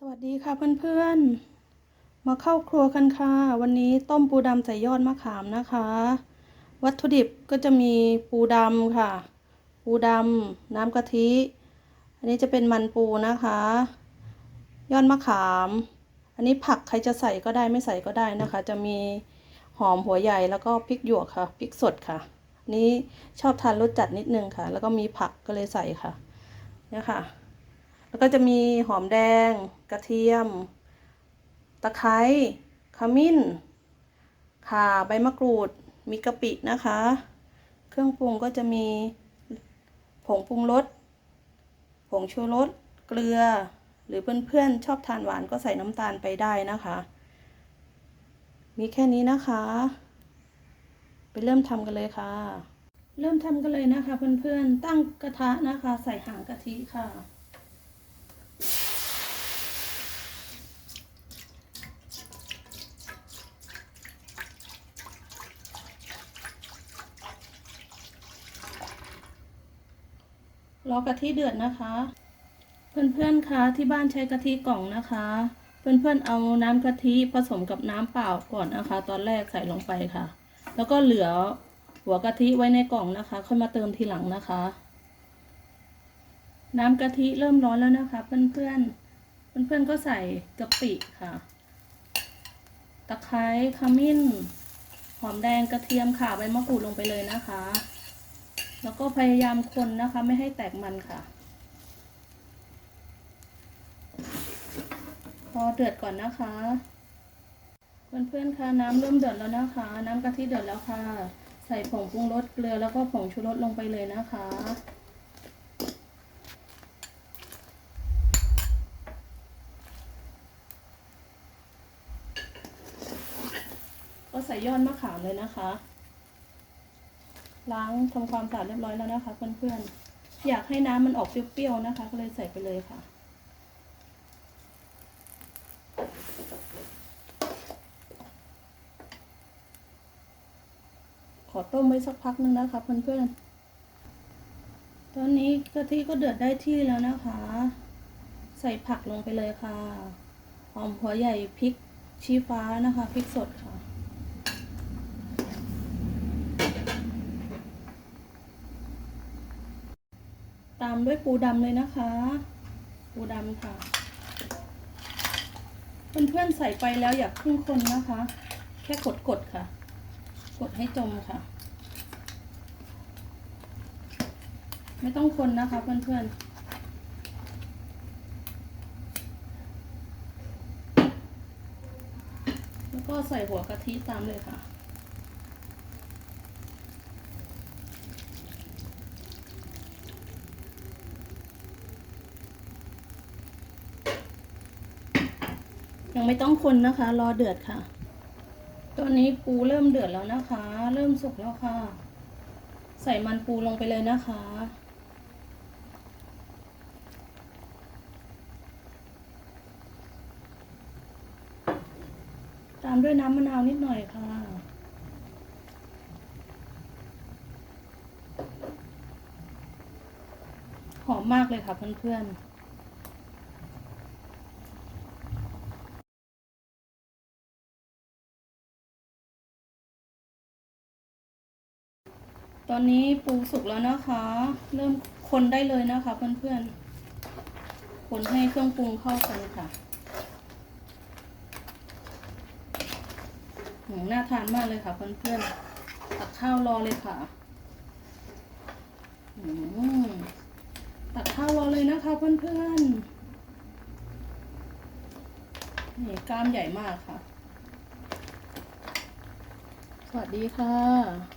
สวัสดีค่ะเพื่อนๆ มาเข้าครัวกันค่ะ วันนี้ต้มปูดำใส่ยอดมะขามนะคะ วัตถุดิบก็จะมีปูดำค่ะ ปูดำน้ำกะทิ อันนี้จะเป็นมันปูนะคะ ยอดมะขาม อันนี้ผักใครจะใส่ก็ได้ไม่ใส่ก็ได้นะคะ จะมีหอมหัวใหญ่แล้วก็พริกหยวกค่ะพริกสดค่ะนนี้ชอบทานรสจัดนิดนึงค่ะ แล้วก็มีผักก็เลยใส่ค่ะเนี่ยค่ะ แล้วก็จะมีหอมแดง กระเทียม ตะไคร้ขมิ้น ข่าใบมะกรูด มีกะปินะคะ เครื่องปรุงก็จะมีผงปรุงรส ผงชูรส เกลือ หรือเพื่อนๆชอบทานหวานก็ใส่น้ำตาลไปได้นะคะ มีแค่นี้นะคะ ไปเริ่มทำกันเลยค่ะ เริ่มทำกันเลยนะคะ เพื่อนๆ ตั้งกระทะนะคะ ใส่หางกะทิค่ะ รอกะทิเดือดนะคะ เพื่อนๆคะที่บ้านใช้กะทิกล่องนะคะ เพื่อนๆเอาน้ำกะทิผสมกับน้ำเปล่าก่อนนะคะ ตอนแรกใส่ลงไปค่ะ แล้วก็เหลือหัวกะทิไว้ในกล่องนะคะ ค่อยมาเติมทีหลังนะคะ น้ำกะทิเริ่มร้อนแล้วนะคะ เพื่อนๆเพื่อนๆก็ใส่กะปิค่ะ ตะไคร้ขมิ้นหอมแดงกระเทียมข่าใบมะกรูดลงไปเลยนะคะ แล้วก็พยายามคนนะคะ ไม่ให้แตกมันค่ะ พอเดือดก่อนนะคะ เพื่อนๆคะน้ำเริ่มเดือดแล้วนะคะ น้ำกะทิเดือดแล้วค่ะ ใส่ผงปรุงรสเกลือแล้วก็ผงชูรสลงไปเลยนะคะก็ใส่ยอดมะขามเลยนะคะ ล้างทำความสะอาดเรียบร้อยแล้วนะคะ เพื่อนๆ อยากให้น้ำมันออกเปรี้ยวๆนะคะ ก็เลยใส่ไปเลยค่ะ ขอต้มไว้สักพักนึงนะคะเพื่อนๆ ตอนนี้กะทิก็เดือดได้ที่แล้วนะคะ ใส่ผักลงไปเลยค่ะ หอมหัวใหญ่พริกชี้ฟ้านะคะพริกสดค่ะามด้วยปูดำเลยนะคะ ปูดำค่ะ เพื่อนๆใส่ไปแล้วอย่าเพึ่งคนนะคะ แค่กดๆค่ะ กดให้จมค่ะ ไม่ต้องคนนะคะเพื่อนๆแล้วก็ใส่หัวกะทิตามเลยค่ะ ยังไม่ต้องคนนะคะ รอเดือดค่ะ ตอนนี้ปูเริ่มเดือดแล้วนะคะ เริ่มสุกแล้วค่ะ ใส่มันปูลงไปเลยนะคะตามด้วยน้ำมะนาวนิดหน่อยค่ะ หอมมากเลยค่ะเพื่อนๆ ตอนนี้ปูสุกแล้วนะคะ เริ่มคนได้เลยนะคะเพื่อนๆ คนให้เครื่องปรุงเข้ากันค่ะหืมน่าทานมากเลยค่ะเพื่อนๆ ตักข้าวรอเลยค่ะหืมตักข้าวรอเลยนะคะเพื่อนๆ นี่กล้ามใหญ่มากค่ะ สวัสดีค่ะ